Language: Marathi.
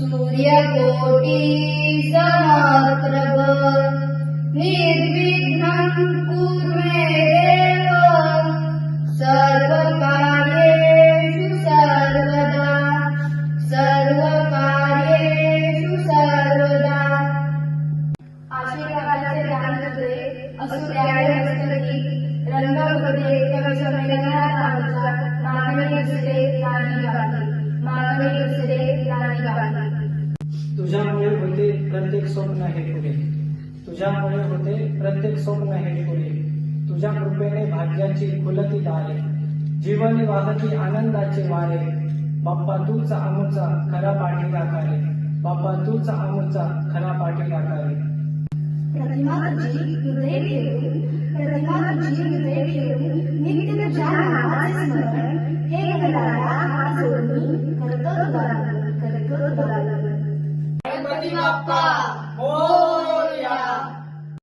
सूर्यकोटि समप्रभ निर्विघ्नं कुर्मे देव सर्वकार्येषु सर्वदा सर्वकार्येषु सर्वदा. आशीर्वादाचे दान तुझे असुर्याळे मस्तकी रंगपदे कविशमेलना तामसा मागणी आमचा मागणी तुझ्यामुळे होते प्रत्येक स्वप्न हे पुरे तुझ्यामुळे होते प्रत्येक स्वप्न हे पुरे तुझ्या कृपेने भाग्याची खुलती दारे जीवनी वाहती आनंदाचे वारे. बाप्पा तूच आमचा खरा पाठी राखारे बाप्पा तूच आमचा खरा पाठीला राखारे प्रतिमा प्रतिमा 주님아빠